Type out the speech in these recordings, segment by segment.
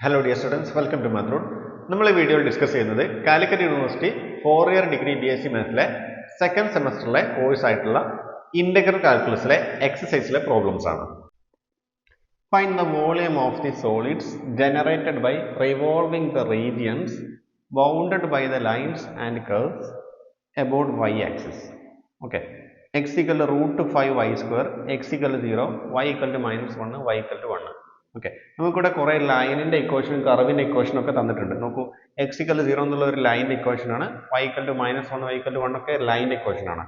Hello dear students welcome to മാത്രൂൺ നമ്മൾ ഈ വീഡിയോയിൽ ഡിസ്കസ് ചെയ്യുന്നത് Calicut University four year degree B S C മാത്സിലെ second സെമസ്റ്ററിലെ കോഴ്സ് ആയിട്ടുള്ള ഇന്റഗ്രൽ കാൽക്കുലസിലെ എക്സസൈസിലെ പ്രോബ്ലംസ് ആണ്. Find the volume of the solids generated by revolving the regions bounded by the lines and curves about y axis okay x equal root five y square x equal zero y equal to minus one y equal to one okay നമുക്കിവിടെ കുറേ ലൈനിന്റെ ഇക്വേഷനും കർവിന്റെ ഇക്വേഷനും ഒക്കെ തന്നിട്ടുണ്ട്. നോക്കൂ X equal zero എന്നുള്ള ഒരു ലൈന്റെ ഇക്വേഷനാണ് y equal to minus one y equal to one ഒക്കെ ലൈന്റെ ഇക്വേഷനാണ്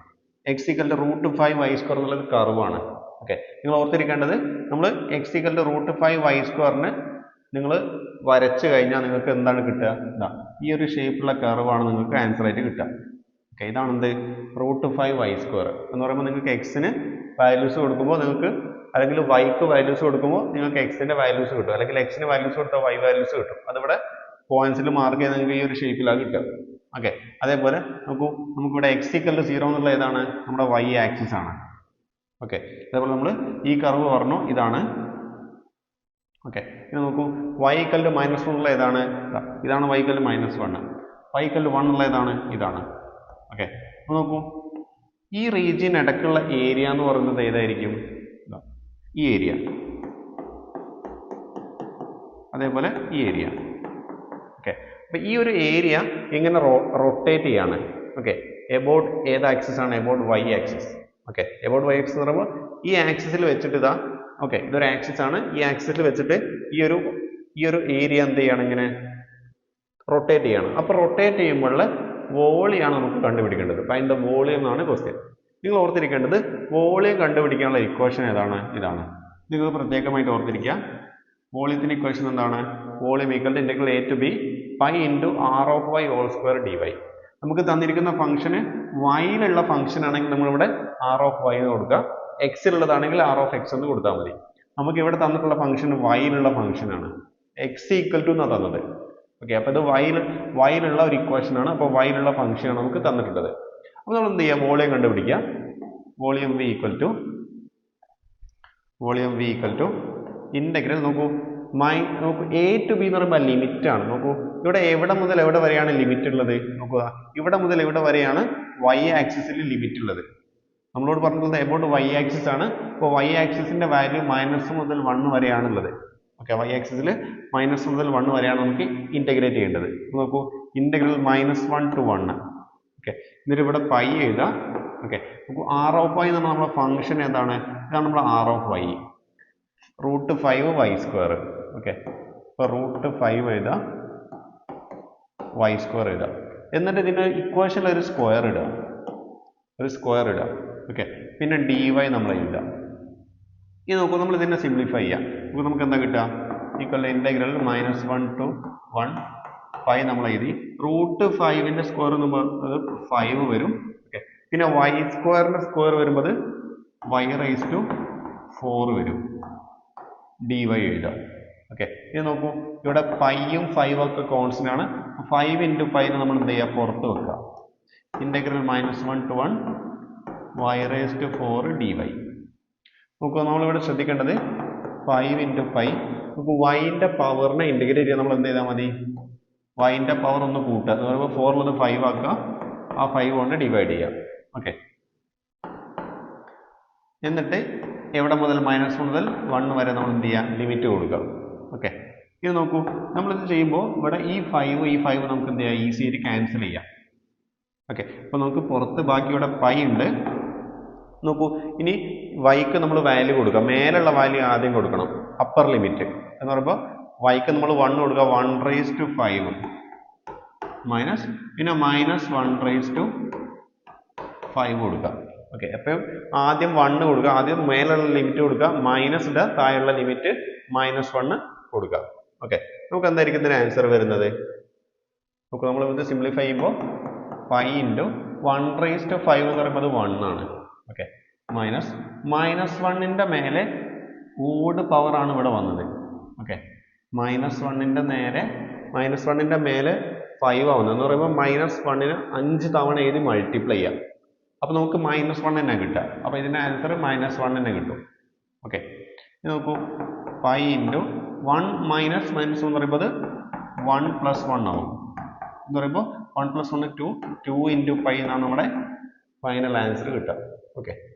x equal to root five y square എന്നുള്ളത് കർവാണ് ഓക്കെ നിങ്ങൾ ഓർത്തിരിക്കേണ്ടത് നമ്മൾ x equal to root five y സ്ക്വയറിന് നിങ്ങൾ വരച്ചു കഴിഞ്ഞാൽ നിങ്ങൾക്ക് എന്താണ് കിട്ടുക? ഇതാ ഈ ഒരു ഷേപ്പുള്ള കർവാണ് നിങ്ങൾക്ക് ആൻസർ ആയിട്ട് കിട്ടുക. ഓക്കെ ഇതാണ് എന്ത് റൂട്ട് ഫൈവ് വൈ സ്ക്വയർ എന്ന് പറയുമ്പോൾ നിങ്ങൾക്ക് എക്സിന് വാല്യൂസ് കൊടുക്കുമ്പോൾ നിങ്ങൾക്ക് അല്ലെങ്കിൽ വൈക്ക് വാല്യൂസ് കൊടുക്കുമ്പോൾ നിങ്ങൾക്ക് എക്സിന്റെ വാല്യൂസ് കിട്ടും. അല്ലെങ്കിൽ എക്സിന് വാല്യൂസ് കൊടുത്താൽ വൈ വാല്യൂസ് കിട്ടും. അതിവിടെ പോയിന്റ്സിൽ മാർക്ക് ചെയ്ത് നിങ്ങൾക്ക് ഈ ഒരു ഷേപ്പിലാണ് കിട്ടുക. ഓക്കെ അതേപോലെ നോക്കൂ നമുക്കിവിടെ എക്സ് ഇക്കൽ സീറോ എന്നുള്ള ഏതാണ്? നമ്മുടെ വൈ ആക്സിസ് ആണ്. ഓക്കെ അതേപോലെ നമ്മൾ ഈ കർവ് പറഞ്ഞു ഇതാണ്. ഓക്കെ ഇനി നോക്കൂ വൈ ഇക്കൽ മൈനസ് വൺ ഉള്ള ഏതാണ്? ഇതാണ് y equal minus one y equal one ഉള്ള ഏതാണ്? ഇതാണ്. ഓക്കെ അപ്പോൾ നോക്കൂ ഈ റീജിയൻ ഇടയ്ക്കുള്ള ഏരിയ എന്ന് പറയുന്നത് ഏതായിരിക്കും? ഈ ഏരിയ അതേപോലെ ഈ ഏരിയ ഓക്കെ അപ്പം ഈ ഒരു ഏരിയ ഇങ്ങനെ റൊട്ടേറ്റ് ചെയ്യാണ്. ഓക്കെ എബൌട്ട് ഏത് ആക്സിസ് ആണ്? About y axis okay about y axis പറയുമ്പോൾ ഈ ആക്സിസിൽ വെച്ചിട്ട് ഇതാ ഓക്കെ ഇതൊരു ആക്സിസ് ആണ്. ഈ ആക്സിസിൽ വെച്ചിട്ട് ഈ ഒരു ഈ ഒരു ഏരിയ എന്ത് ചെയ്യാണ് ഇങ്ങനെ റൊട്ടേറ്റ് ചെയ്യണം. അപ്പോൾ റൊട്ടേറ്റ് ചെയ്യുമ്പോൾ വോളിയാണ് നമുക്ക് കണ്ടുപിടിക്കേണ്ടത്. അപ്പം അതിന്റെ വോളിയം എന്നാണ് ക്വസ്റ്റ്യൻ നിങ്ങൾ ഓർത്തിരിക്കേണ്ടത് വോളിയം കണ്ടുപിടിക്കാനുള്ള ഇക്വേഷൻ ഏതാണ്? ഇതാണ്. നിങ്ങൾ പ്രത്യേകമായിട്ട് ഓർത്തിരിക്കുക. വോളിയത്തിന്റെ ഇക്വേഷൻ എന്താണ്? Volume equal to integral a to b pi into r of y whole square d y നമുക്ക് തന്നിരിക്കുന്ന ഫംഗ്ഷന് വൈയിലുള്ള ഫംഗ്ഷൻ ആണെങ്കിൽ നമ്മളിവിടെ ആർ ഓഫ് വൈ എന്ന് കൊടുക്കുക. എക്സിലുള്ളതാണെങ്കിൽ ആർ ഓഫ് എക്സ് എന്ന് കൊടുത്താൽ മതി. നമുക്ക് ഇവിടെ തന്നിട്ടുള്ള ഫംഗ്ഷൻ വൈയിലുള്ള ഫംഗ്ഷൻ ആണ്. എക്സ് ഈക്വൽ ടു എന്നാണ് തന്നത്. ഓക്കെ അപ്പോൾ ഇത് വൈയിൽ വൈയിലുള്ള ഒരു ഇക്വേഷനാണ് അപ്പോൾ വൈയിലുള്ള ഫംഗ്ഷൻ ആണ് നമുക്ക് തന്നിട്ടുള്ളത്. അപ്പോൾ നമ്മൾ എന്ത് ചെയ്യുക? വോളിയം കണ്ടുപിടിക്കുക. Volume v equal to volume v equal to integral നോക്കൂ. മൈ നോക്കൂ. എ ടു ബി എന്ന് പറയുമ്പോൾ ലിമിറ്റ് ആണ്. നോക്കൂ. ഇവിടെ എവിടെ മുതൽ എവിടെ വരെയാണ് ലിമിറ്റ് ഉള്ളത്? നോക്കുക. ഇവിടെ മുതൽ എവിടെ വരെയാണ് വൈ ആക്സിസിൽ ലിമിറ്റ് ഉള്ളത്? നമ്മളോട് പറഞ്ഞിട്ടുള്ളത് എബൌട്ട് വൈ ആക്സിസ് ആണ്. അപ്പോൾ വൈ ആക്സിസിന്റെ വാല്യൂ മൈനസ് മുതൽ വൺ വരെയാണുള്ളത് ഓക്കെ വൈ ആക്സിസിൽ മൈനസ് മുതൽ വൺ വരെയാണ് നമുക്ക് ഇന്റഗ്രേറ്റ് ചെയ്യേണ്ടത്. നോക്കൂ. Integral minus one to one okay എന്നിട്ട് ഇവിടെ പൈ എഴുതാം. ഓക്കെ ആർ ഓഫ് വൈ എന്ന് പറഞ്ഞാൽ നമ്മുടെ ഫംഗ്ഷൻ എന്താണ് ഇതാണ് നമ്മുടെ r of y root five y square okay അപ്പോൾ റൂട്ട് ഫൈവ് എഴുതാം. വൈ സ്ക്വയർ എഴുതാം. എന്നിട്ട് ഇതിന് ഇക്വേഷനിൽ ഒരു സ്ക്വയർ ഇടുക. ഒരു സ്ക്വയർ ഇടുക. ഓക്കെ പിന്നെ ഡി വൈ നമ്മൾ എഴുതാം. ഇനി നോക്കൂ നമ്മൾ ഇതിനെ സിംപ്ലിഫൈ ചെയ്യാം. അപ്പോൾ നമുക്ക് എന്താ കിട്ടുക? Equal integral minus one to one five നമ്മൾ എഴുതി. റൂട്ട് ഫൈവിന്റെ സ്ക്വയർ എന്ന് പറയുന്നത് ഫൈവ് വരും. ഓക്കെ പിന്നെ വൈ സ്ക്വയറിന്റെ സ്ക്വയർ വരുമ്പോൾ വൈ റൈസ് ടു ഫോർ വരും. ഡി വൈ എഴുതാം ഓക്കെ ഇത് നോക്കൂ. ഇവിടെ ഫൈവും ഫൈവും ഒക്കെ കോൺസ്റ്റന്റ് ആണ്. ഫൈവ് ഇന്റു ഫൈവ് നമ്മൾ എന്ത് ചെയ്യുക പുറത്ത് വെക്കുക. Integral minus one to one y raise to four d y നോക്കൂ നമ്മളിവിടെ ശ്രദ്ധിക്കേണ്ടത് ഫൈവ് ഇന്റു ഫൈവ് നമുക്ക് വൈന്റെ പവറിനെ ഇന്റഗ്രേറ്റ് ചെയ്യാൻ നമ്മൾ എന്ത് ചെയ്താൽ മതി? വൈന്റെ പവർ ഒന്ന് കൂട്ടുക. എന്ന് പറയുമ്പോൾ ഫോറിലത് ഫൈവ് ആക്കുക. ആ ഫൈവ് കൊണ്ട് ഡിവൈഡ് ചെയ്യുക. ഓക്കെ എന്നിട്ട് എവിടെ മുതൽ മൈനസ് മുതൽ വൺ വരെ നമ്മൾ എന്ത് ചെയ്യുക ലിമിറ്റ് കൊടുക്കുക. ഓക്കെ ഇത് നോക്കൂ. നമ്മളിത് ചെയ്യുമ്പോൾ ഇവിടെ ഈ ഫൈവ് ഈ ഫൈവ് നമുക്ക് എന്ത് ചെയ്യാം? ഈസി ആയിട്ട് ക്യാൻസൽ ചെയ്യാം. ഓക്കെ അപ്പോൾ നമുക്ക് പുറത്ത് ബാക്കി ഇവിടെ പൈ ഉണ്ട്. നോക്കൂ. ഇനി വൈക്ക് നമ്മൾ വാല്യൂ കൊടുക്കുക മേലുള്ള വാല്യൂ ആദ്യം കൊടുക്കണം. അപ്പർ ലിമിറ്റ് എന്ന് പറയുമ്പോൾ വൈക്ക് നമ്മൾ വൺ കൊടുക്കുക one raise to five minus പിന്നെ minus one raise to five കൊടുക്കുക. ഓക്കെ അപ്പം ആദ്യം വണ്ണ് കൊടുക്കുക ആദ്യം മേലുള്ള ലിമിറ്റ് കൊടുക്കുക മൈനസിന്റെ താഴെയുള്ള ലിമിറ്റ് മൈനസ് വണ്ണ് കൊടുക്കുക. ഓക്കെ നമുക്ക് എന്തായിരിക്കും ഇതിന് ആൻസർ വരുന്നത്? നമുക്ക് നമ്മൾ ഇത് സിംപ്ലിഫൈ ചെയ്യുമ്പോൾ five into one raise to five എന്ന് പറയുമ്പോൾ അത് വൺ ആണ്. ഓക്കെ മൈനസ് മൈനസ് വണ്ണിന്റെ മേലെ ഓട് പവറാണ് ഇവിടെ വന്നത്. ഓക്കെ മൈനസ് വണ്ണിന്റെ നേരെ മൈനസ് വണ്ണിന്റെ മേലെ ഫൈവ് ആവുന്നത് എന്ന് പറയുമ്പോൾ മൈനസ് വണ്ണിന് അഞ്ച് തവണ എഴുതി മൾട്ടിപ്ലൈ ചെയ്യാം. അപ്പോൾ നമുക്ക് മൈനസ് വൺ തന്നെ കിട്ടുക. അപ്പോൾ ഇതിന്റെ ആൻസർ മൈനസ് വൺ തന്നെ കിട്ടും. ഓക്കെ നോക്കൂ. Five into one minus minus എന്ന് പറയുമ്പോൾ വൺ പ്ലസ് വൺ ആവും. എന്ന് പറയുമ്പോൾ one plus one two two into five എന്നാണ് നമ്മുടെ ഫൈനൽ ആൻസർ കിട്ടുക. ഓക്കെ